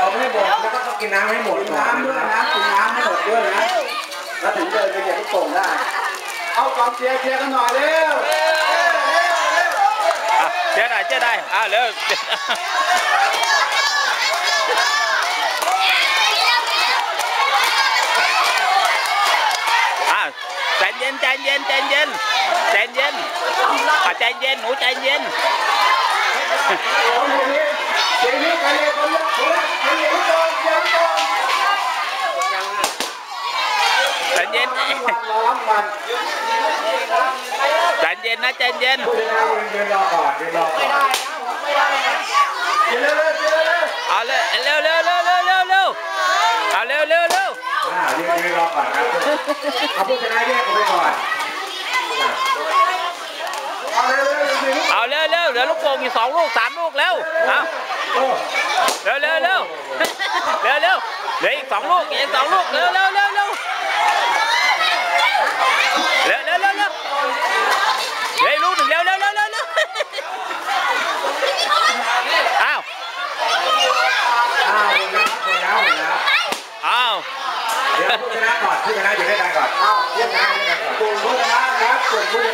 เราไม่ให้หมดแล้วก็ต้องกินน้ำให้หมดน้ำด้วยนะกินน้ำให้หมดด้วยนะแล้วถึงเดินไปเหยียบลูกโป่งได้ เอากองเชียร์เชียร์กันหน่อยเร็วอะเจ๊ได้เจ๊ได้อะเร็วอะใจเย็นใจเย็นใจเย็นใจเย็นอะใจเย็นหนูใจเย็นเชียร์นี้ ใจเย็นใจเย็นนะใจเย็นเอาเลยเร็วเร็วเร็วเร็วเร็วเร็วเอาเร็วเร็วเร็วยืนยืนรอก่อนครับเอาผู้ชนะแยกไปก่อนเอาเร็วเร็วเดี๋ยวลูกโป่งอีกสองลูกสามลูกแล้วเอา สองลูกอีกสองลูกเร็วเร็วเร็วเร็วเร็วเร็วเร็วเร็วเร็วลูกหนึ่งเร็วเร็วเร็วเร็วเร็วอ้าวอ้าวอ้าวเดี๋ยวผู้ชนะก่อนผู้ชนะอยู่ด้วยกันก่อนเอาเชียร์นะกลุ่มผู้ชนะครับกลุ่มผู้ชนผู้ช